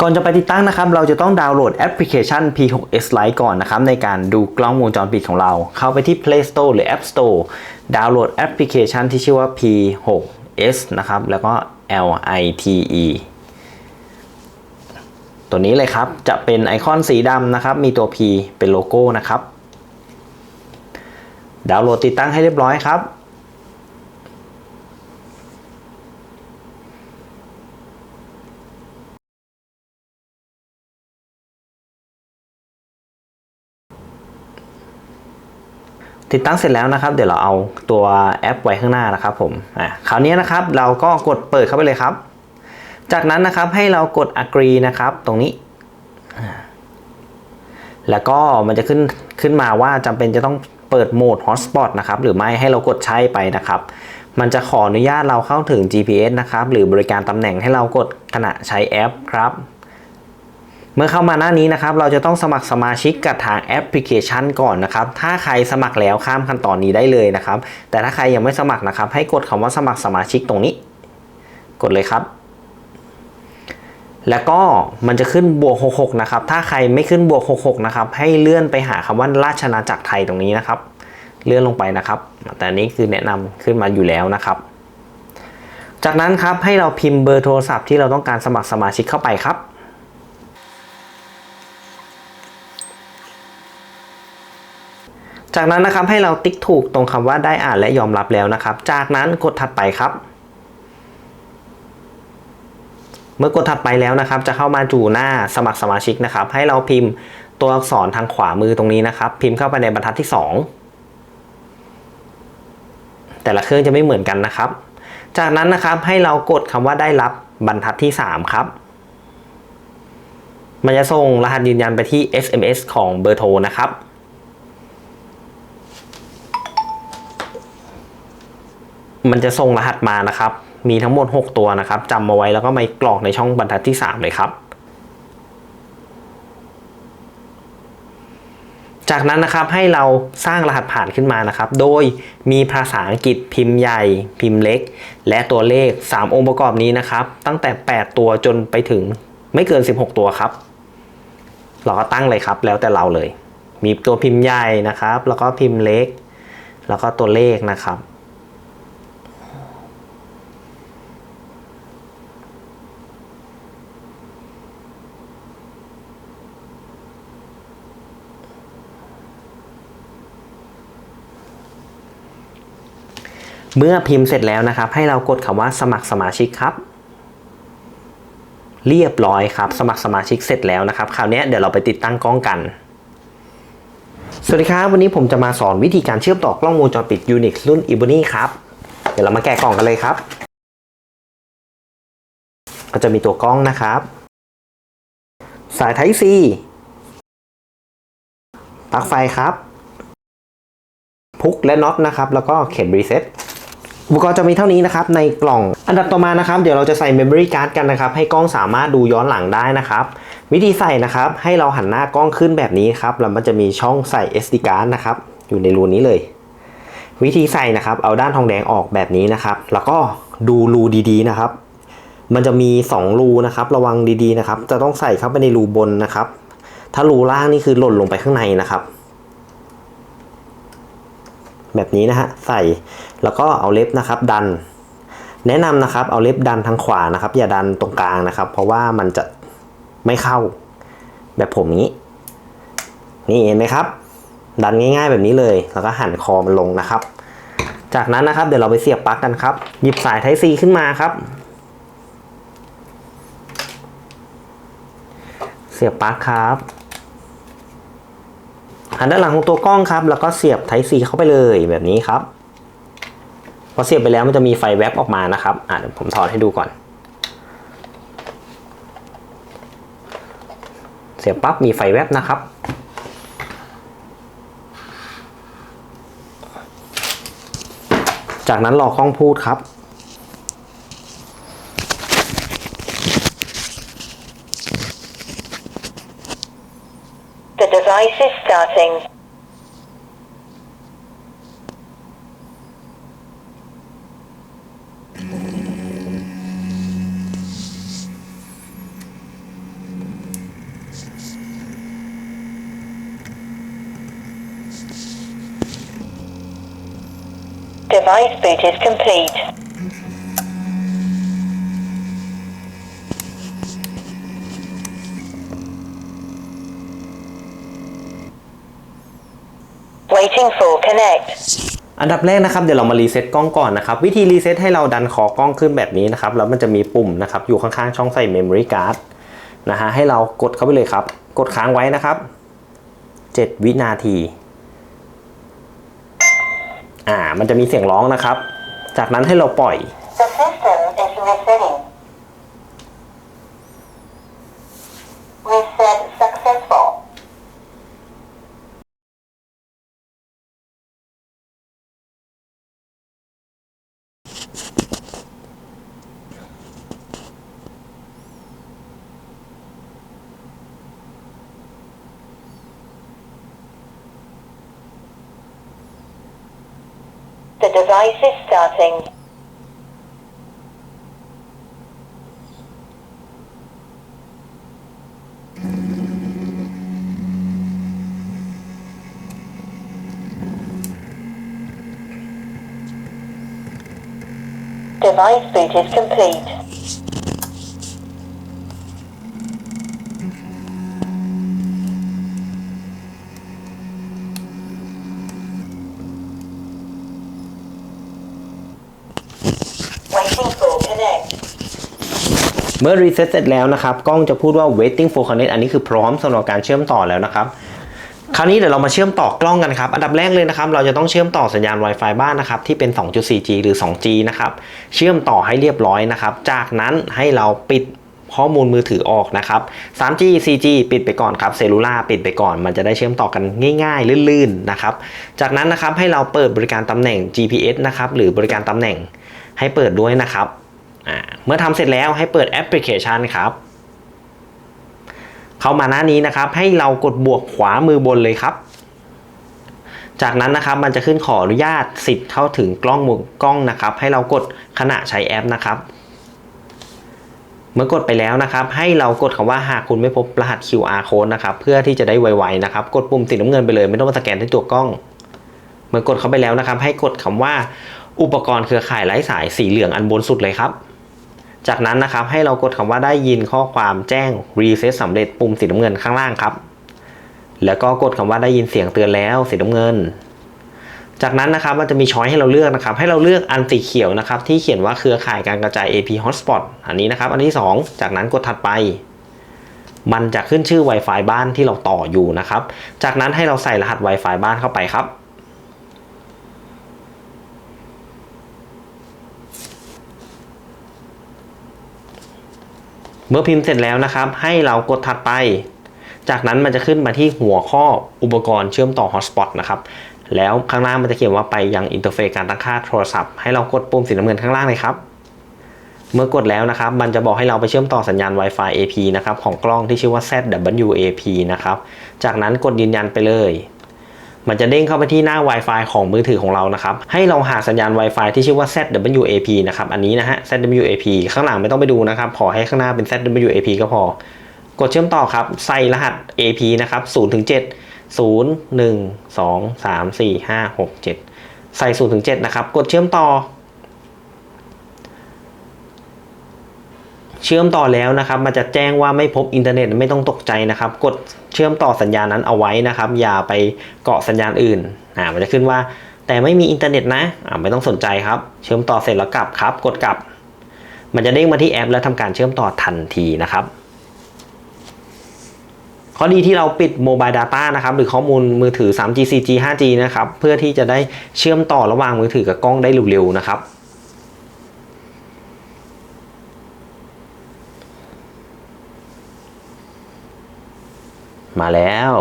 ก่อนจะไปติดตั้งนะครับ เราจะต้องดาวน์โหลดแอปพลิเคชัน P6s Lite ก่อนนะครับ ในการดูกล้องวงจรปิดของเรา เข้าไปที่ Play Store หรือ App Store ดาวน์โหลดแอปพลิเคชันที่ชื่อว่า P6s นะครับ แล้วก็ Lite ตัวนี้เลยครับ จะเป็นไอคอนสีดำนะครับ มีตัว P เป็นโลโก้นะครับ ดาวน์โหลดติดตั้งให้เรียบร้อยครับ ติดตั้งเสร็จแล้วนะครับ เดี๋ยวเราเอาตัวแอปไว้ข้างหน้านะครับผมอะคราวนี้นะครับเราก็กดเปิดเข้าไปเลยครับ จากนั้นนะครับให้เรากด agree นะครับ ตรงนี้ แล้วก็มันจะขึ้นขึ้นมาว่าจำเป็นจะต้องเปิดโหมด hotspot นะครับหรือไม่ให้เรากดใช้ไปนะครับ มันจะขออนุญาตเราเข้าถึง GPS นะครับ หรือบริการตำแหน่งให้เรากดขณะใช้แอปครับ เมื่อเข้ามาหน้านี้นะครับ เราจะต้องสมัครสมาชิกกับทางแอปพลิเคชันก่อนนะครับ ถ้าใครสมัครแล้วข้ามขั้นตอนนี้ได้เลยนะครับ แต่ถ้าใครยังไม่สมัครนะครับ ให้กดคำว่าสมัครสมาชิกตรงนี้ กดเลยครับ แล้วก็มันจะขึ้นบวก66นะครับ ถ้าใครไม่ขึ้นบวก66นะครับ ให้เลื่อนไปหาคำว่าราชนาจักรไทยตรงนี้นะครับ เลื่อนลงไปนะครับ แต่นนี้คือแนะนำขึ้นมาอยู่แล้วนะครับ จากนั้นครับให้เราพิมพ์เบอร์โทรศัพท์ที่เราต้องการสมัครสมาชิกเข้าไปครับ จากนั้นนะครับให้เราติ๊กถูกตรงคำว่าได้อ่านและยอมรับแล้วนะครับ จากนั้นกดถัดไปครับ เมื่อกดถัดไปแล้วนะครับ จะเข้ามาจู่หน้าสมัครสมาชิกนะครับ ให้เราพิมพ์ตัวอักษรทางขวามือตรงนี้นะครับ พิมพ์เข้าไปในบรรทัดที่ 2 แต่ละเครื่องจะไม่เหมือนกันนะครับ จากนั้นนะครับให้เรากดคำว่าได้รับบรรทัดที่ 3 ครับมันจะส่งรหัสยืนยันไปที่ SMS ของเบอร์โทรนะครับ มันจะส่งรหัสมานะครับ มีทั้งหมด 6 ตัวนะครับจำมาไว้แล้วก็มากรอกในช่องบรรทัดที่ 3 เลยครับ จากนั้นนะครับให้เราสร้างรหัสผ่านขึ้นมานะครับ โดยมีภาษาอังกฤษพิมพ์ใหญ่ พิมพ์เล็ก และตัวเลข 3 องค์ประกอบนี้นะครับ ตั้งแต่ 8 ตัวจนไปถึงไม่เกิน 16 ตัวครับ เราก็ตั้งเลยครับแล้วแต่เราเลย มีตัวพิมพ์ใหญ่นะครับ แล้วก็พิมพ์เล็ก แล้วก็ตัวเลขนะครับ เมื่อพิมพ์เสร็จแล้วนะครับ ให้เรากดคำว่าสมัครสมาชิกครับ เรียบร้อยครับ สมัครสมาชิกเสร็จแล้วนะครับ คราวนี้เดี๋ยวเราไปติดตั้งกล้องกันสวัสดีครับ วันนี้ผมจะมาสอนวิธีการเชื่อมต่อกล้องวงจรปิด Unix รุ่น e b o n y ครับ เดี๋ยวเรามาแกะกล่องกันเลยครับ ก็จะมีตัวกล้องนะครับ สาย Type C ปลั๊กไฟครับ พุกและน็อตนะครับ แล้วก็เข็มรีเซ็ต อุปกรณ์จะมีเท่านี้นะครับในกล่อง อันดับต่อมานะครับ เดี๋ยวเราจะใส่ Memory Card กันนะครับ ให้กล้องสามารถดูย้อนหลังได้นะครับ วิธีใส่นะครับ ให้เราหันหน้ากล้องขึ้นแบบนี้ครับแล้วมันจะมีช่องใส่ SD card นะครับ อยู่ในรูนี้เลย วิธีใส่นะครับ เอาด้านทองแดงออกแบบนี้นะครับ แล้วก็ดูรูดีๆนะครับ มันจะมี 2 รูนะครับ ระวังดีๆนะครับ จะต้องใส่เข้าไปในรูบนนะครับ ถ้ารูล่างนี่คือหล่นลงไปข้างในนะครับ แบบนี้นะฮะใส่แล้วก็เอาเล็บนะครับดัน แนะนำนะครับเอาเล็บดันทางขวานะครับ อย่าดันตรงกลางนะครับ เพราะว่ามันจะไม่เข้าแบบผมนี้ นี่เห็นไหมครับ ดันง่ายๆแบบนี้เลย แล้วก็หันคอมันลงนะครับ จากนั้นนะครับเดี๋ยวเราไปเสียบปลั๊กกันครับ หยิบสาย Type C ขึ้นมาครับ เสียบปลั๊กครับ หันด้านหลังของตัวกล้องครับ แล้วก็เสียบ Type C เข้าไปเลยแบบนี้ครับ พอเสียบไปแล้วมันจะมีไฟแวบออกมานะครับอะเดี๋ยวผมถอดให้ดูก่อน เสียบปั๊บมีไฟแวบนะครับจากนั้นรอกล้องพูดครับ The device is starting. Device boot is complete. Waiting for connect. อันดับแรกนะครับเดี๋ยวเรามารีเซ็ตกล้องก่อนนะครับวิธีรีเซ็ตให้เราดันขอกล้องขึ้นแบบนี้นะครับแล้วมันจะมีปุ่มนะครับอยู่ข้างๆช่องใส่ Memory Card นะฮะให้เรากดเข้าไปเลยครับ กดค้างไว้นะครับ 7 วินาทีอ่ามันจะมีเสียงร้องนะครับ จากนั้นให้เราปล่อย The device is starting. Device boot is complete. Waiting for connect. เมื่อรีเซ็ตเสร็จแล้วนะครับ กล้องจะพูดว่า waiting for connect อันนี้คือพร้อมสำหรับการเชื่อมต่อแล้วนะครับ คราวนี้เดี๋ยวเรามาเชื่อมต่อกล้องกันครับ อันดับแรกเลยนะครับ เราจะต้องเชื่อมต่อสัญญาณ Wi-Fi บ้านนะครับ ที่เป็น 2.4G หรือ 2G นะครับ เชื่อมต่อให้เรียบร้อยนะครับ จากนั้นให้เราปิดข้อมูลมือถือออกนะครับ 3G 4G ปิดไปก่อนครับ เซลลูล่าปิดไปก่อน มันจะได้เชื่อมต่อกันง่าย ๆ ลื่นๆ นะครับ จากนั้นนะครับให้เราเปิดบริการตำแหน่ง GPS นะครับ หรือบริการตำแหน่ง ให้เปิดด้วยนะครับเมื่อทำเสร็จแล้วให้เปิดแอปพลิเคชันครับ เข้ามาหน้านี้นะครับ ให้เรากดบวกขวามือบนเลยครับ จากนั้นนะครับมันจะขึ้นขออนุญาตสิทธิ์เข้าถึงกล้องมือกล้องนะครับ ให้เรากดขณะใช้แอปนะครับ เมื่อกดไปแล้วนะครับ ให้เรากดคำว่าหากคุณไม่พบรหัส QR code นะครับ เพื่อที่จะได้ไวๆนะครับ กดปุ่มสีน้ำเงินไปเลย ไม่ต้องมาสแกนที่ตัวกล้อง เมื่อกดเข้าไปแล้วนะครับ ให้กดคำว่า อุปกรณ์เครือข่ายไร้สายสีเหลืองอันบนสุดเลยครับ จากนั้นนะครับให้เรากดคำว่าได้ยินข้อความแจ้ง reset สำเร็จปุ่มสีน้ำเงินข้างล่างครับ แล้วก็กดคำว่าได้ยินเสียงเตือนแล้วสีน้ำเงิน จากนั้นนะครับมันจะมีช้อยให้เราเลือกนะครับ ให้เราเลือกอันสีเขียวนะครับ ที่เขียนว่าเครือข่ายการกระจาย AP hotspot อันนี้นะครับ อันที่ 2 จากนั้นกดถัดไปมันจะขึ้นชื่อ Wi-Fi บ้านที่เราต่ออยู่นะครับ จากนั้นให้เราใส่รหัส Wi-Fi บ้านเข้าไปครับ เมื่อพิมพ์เสร็จแล้วนะครับ ให้เรากดถัดไป จากนั้นมันจะขึ้นมาที่หัวข้ออุปกรณ์เชื่อมต่อ Hotspot นะครับ แล้วข้างล่างมันจะเขียนว่าไปยังอินเทอร์เฟซการตั้งค่าโทรศัพท์ ให้เรากดปุ่มสีน้ำเงินข้างล่างเลยครับ เมื่อกดแล้วนะครับ มันจะบอกให้เราไปเชื่อมต่อสัญญาณ Wi-Fi AP นะครับของกล้องที่ชื่อว่า ZWAP นะครับ จากนั้นกดยืนยันไปเลย มันจะเด้งเข้าไปที่หน้า Wi-Fi ของมือถือของเรานะครับ ให้เราหาสัญญาณ Wi-Fi ที่ชื่อว่า ZWAP นะครับ อันนี้นะฮะ ZWAP ข้างหลังไม่ต้องไปดูนะครับ ขอให้ข้างหน้าเป็น ZWAP ก็พอ กดเชื่อมต่อครับ ใส่รหัส AP นะครับ0ถึง7 0 1 2 3 4 5 6 7 ใส่0ถึง7นะครับ กดเชื่อมต่อ เชื่อมต่อแล้วนะครับ มันจะแจ้งว่าไม่พบอินเทอร์เน็ตไม่ต้องตกใจนะครับ กดเชื่อมต่อสัญญาณนั้นเอาไว้นะครับ อย่าไปเกาะสัญญาณอื่นอ่ามันจะขึ้นว่า แต่ไม่มีอินเทอร์เน็ตนะอ่าไม่ต้องสนใจครับ เชื่อมต่อเสร็จแล้วกลับครับ กดกลับ มันจะเด้งมาที่แอป แล้วทำการเชื่อมต่อทันทีนะครับข้อดีที่เราปิดโมบาย Data นะครับหรือข้อมูลมือถือ 3G 4G 5G นะครับเพื่อที่จะได้เชื่อมต่อระหว่างมือถือกับกล้องได้เร็วๆนะครับ มาแล้ว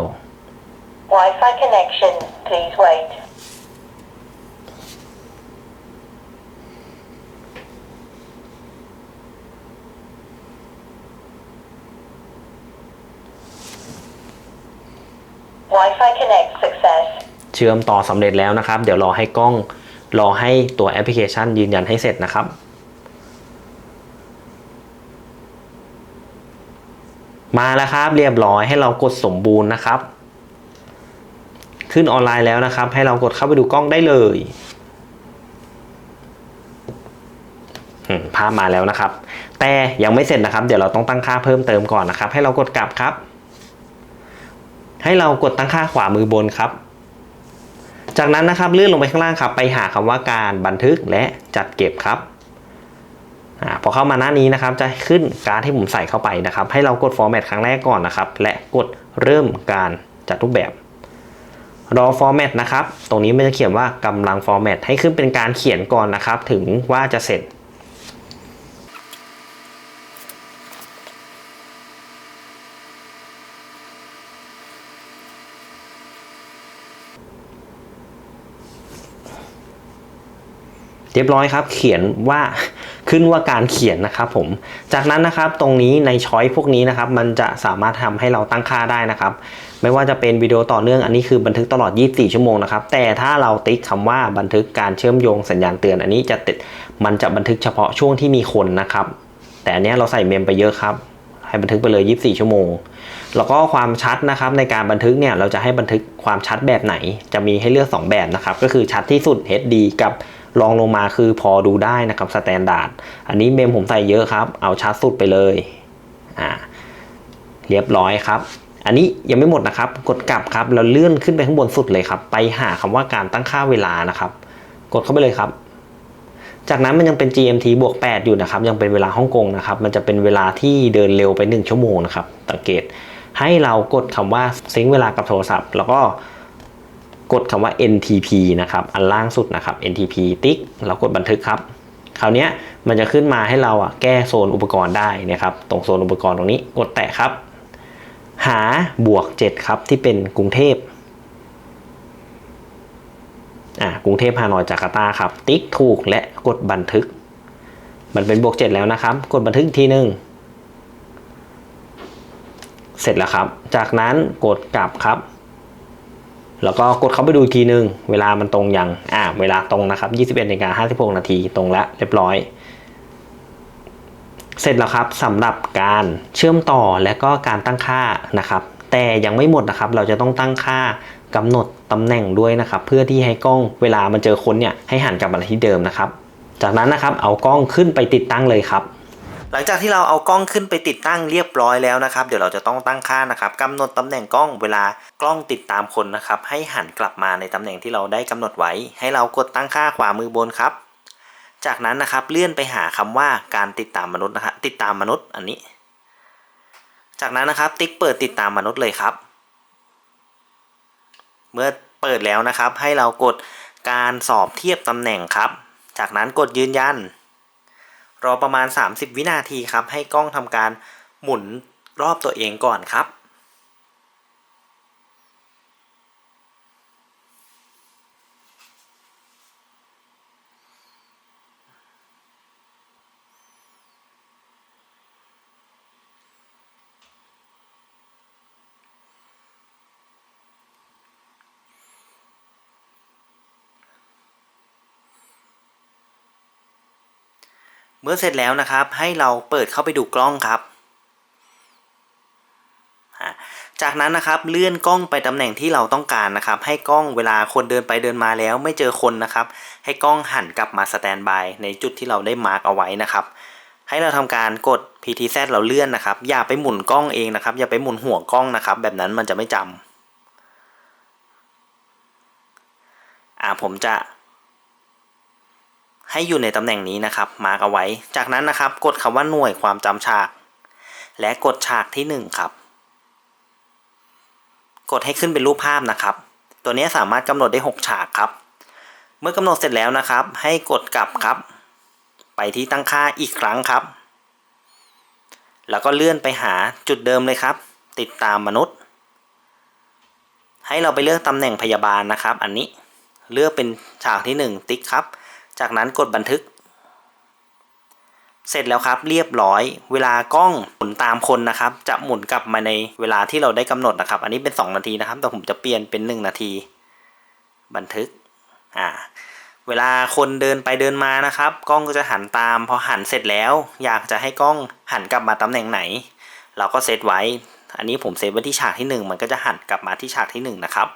Wi-Fi connection. Please wait. Wi-Fi connect success. เชื่อมต่อสำเร็จแล้วนะครับ เดี๋ยวรอให้กล้องรอให้ตัวแอปพลิเคชันยืนยันให้เสร็จนะครับ มาแล้วครับเรียบร้อยให้เรากดสมบูรณ์นะครับ ขึ้นออนไลน์แล้วนะครับ ให้เรากดเข้าไปดูกล้องได้เลยภาพมาแล้วนะครับ แต่ยังไม่เสร็จนะครับ เดี๋ยวเราต้องตั้งค่าเพิ่มเติมก่อนนะครับ ให้เรากดกลับครับ ให้เรากดตั้งค่าขวามือบนครับ จากนั้นนะครับเลื่อนลงไปข้างล่างครับ ไปหาคำว่าการบันทึกและจัดเก็บครับ พอเข้ามาหน้านี้นะครับจะขึ้นการดที่ผมใส่เข้าไปนะครับ ให้เรากด format ครั้งแรกก่อนนะครับ และกดเริ่มการจัดรูปแบบ รอ format นะครับ ตรงนี้มันจะเขียนว่ากำลัง format ให้ขึ้นเป็นการเขียนก่อนนะครับ ถึงว่าจะเสร็จเรียบร้อยครับ เขียนว่า ขึ้นว่าการเขียนนะครับผม จากนั้นนะครับตรงนี้ในช้อยพวกนี้นะครับมันจะสามารถทำให้เราตั้งค่าได้นะครับ ไม่ว่าจะเป็นวิดีโอต่อเนื่องอันนี้คือบันทึกตลอด 24 ชั่วโมงนะครับ แต่ถ้าเราติ๊กคำว่าบันทึกการเชื่อมโยงสัญญาณเตือน อันนี้จะติดมันจะบันทึกเฉพาะช่วงที่มีคนนะครับ แต่อันเนี้ยเราใส่เมมไปเยอะครับให้บันทึกไปเลย 24 ชั่วโมง แล้วก็ความชัดนะครับในการบันทึกเนี่ยเราจะให้บันทึกความชัดแบบไหน จะมีให้เลือก 2 แบบนะครับ ก็คือชัดที่สุด HD กับ รองลงมาคือพอดูได้นะครับสแตนดาร์ดอันนี้เมมผมใส่เยอะครับ เอาชัดสุดไปเลยอ่าเรียบร้อยครับ อันนี้ยังไม่หมดนะครับ กดกลับครับแล้วเลื่อนขึ้นไปข้างบนสุดเลยครับ ไปหาคำว่าการตั้งค่าเวลานะครับ กดเข้าไปเลยครับ จากนั้นมันยังเป็น GMT บวก 8 อยู่นะครับ ยังเป็นเวลาฮ่องกงนะครับ มันจะเป็นเวลาที่เดินเร็วไป 1 ชั่วโมงนะครับสังเกตให้เรากดคำว่าซิงค์เวลากับโทรศัพท์ แล้วก็ กดคำว่า NTP นะครับ อันล่างสุดนะครับ NTP ติ๊กแล้วกดบันทึกครับ คราวนี้มันจะขึ้นมาให้เราอะแก้โซนอุปกรณ์ได้นะครับ ตรงโซนอุปกรณ์ตรงนี้กดแตะครับ หาบวก 7 ครับที่เป็นกรุงเทพอ่ากรุงเทพฮานอยจาการ์ตาครับ ติ๊กถูกและกดบันทึก มันเป็นบวก 7 แล้วนะครับ กดบันทึกทีหนึ่งเสร็จแล้วครับ จากนั้นกดกลับครับ แล้วก็กดเข้าไปดูอีกทีหนึ่งเวลามันตรงยัง อ่า เวลาตรงนะครับ 21นาฬิกา56 นาทีตรงแล้วเรียบร้อย เสร็จแล้วครับสำหรับการเชื่อมต่อและก็การตั้งค่านะครับ แต่ยังไม่หมดนะครับ เราจะต้องตั้งค่ากำหนดตำแหน่งด้วยนะครับ เพื่อที่ให้กล้องเวลามันเจอคนเนี่ยให้หันกลับมาที่เดิมนะครับ จากนั้นนะครับเอากล้องขึ้นไปติดตั้งเลยครับ หลังจากที่เราเอากล้องขึ้นไปติดตั้งเรียบร้อยแล้วนะครับ เดี๋ยวเราจะต้องตั้งค่านะครับกำหนดตำแหน่งกล้องเวลากล้องติดตามคนนะครับ ให้หันกลับมาในตำแหน่งที่เราได้กำหนดไว้ ให้เรากดตั้งค่าขวามือบนครับ จากนั้นนะครับเลื่อนไปหาคำว่าการติดตามมนุษย์นะฮะติดตามมนุษย์อันนี้ จากนั้นนะครับติ๊กเปิดติดตามมนุษย์เลยครับ เมื่อเปิดแล้วนะครับ ให้เรากดการสอบเทียบตำแหน่งครับ จากนั้นกดยืนยัน รอประมาณ 30 วินาทีครับ ให้กล้องทำการหมุนรอบตัวเองก่อนครับ เมื่อเสร็จแล้วนะครับ ให้เราเปิดเข้าไปดูกล้องครับ จากนั้นนะครับเลื่อนกล้องไปตำแหน่งที่เราต้องการนะครับ ให้กล้องเวลาคนเดินไปเดินมาแล้วไม่เจอคนนะครับ ให้กล้องหันกลับมาสแตนบายในจุดที่เราได้มาร์กเอาไว้นะครับให้เราทำการกด PTZ เราเลื่อนนะครับ อย่าไปหมุนกล้องเองนะครับ อย่าไปหมุนหัวกล้องนะครับ แบบนั้นมันจะไม่จำอ่าผมจะ ให้อยู่ในตำแหน่งนี้นะครับ มาร์กเอาไว้ จากนั้นนะครับ กดคำว่าหน่วยความจำฉาก และกดฉากที่ 1 ครับ กดให้ขึ้นเป็นรูปภาพนะครับ ตัวนี้สามารถกำหนดได้ 6 ฉากครับ เมื่อกำหนดเสร็จแล้วนะครับ ให้กดกลับครับ ไปที่ตั้งค่าอีกครั้งครับ แล้วก็เลื่อนไปหาจุดเดิมเลยครับ ติดตามมนุษย์ ให้เราไปเลือกตำแหน่งพยาบาลนะครับ อันนี้เลือกเป็นฉากที่ 1 ติ๊กครับ จากนั้นกดบันทึก เสร็จแล้วครับเรียบร้อย เวลากล้องหมุนตามคนนะครับ จะหมุนกลับมาในเวลาที่เราได้กำหนดนะครับ อันนี้เป็น 2 นาทีนะครับ แต่ผมจะเปลี่ยนเป็น 1 นาที บันทึกอ่าเวลาคนเดินไปเดินมานะครับ กล้องก็จะหันตามพอหันเสร็จแล้ว อยากจะให้กล้องหันกลับมาตำแหน่งไหน เราก็เซตไว้ อันนี้ผมเซตไว้ที่ฉากที่ 1 มันก็จะหันกลับมาที่ฉากที่ 1 นะครับ